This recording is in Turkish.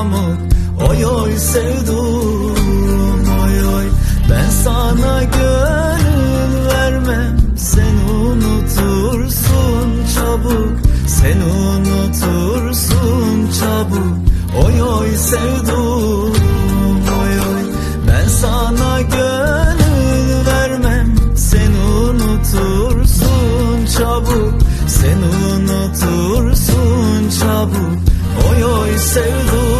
pamuk Oy oy sevdum oy oy. Ben sana gönül vermem. Sen unutursun çabuk. Sen unutursun çabuk. Oy oy sevdum oy oy. Ben sana gönül vermem. Sen unutursun çabuk. Sen unutursun çabuk. Oy oy sevdum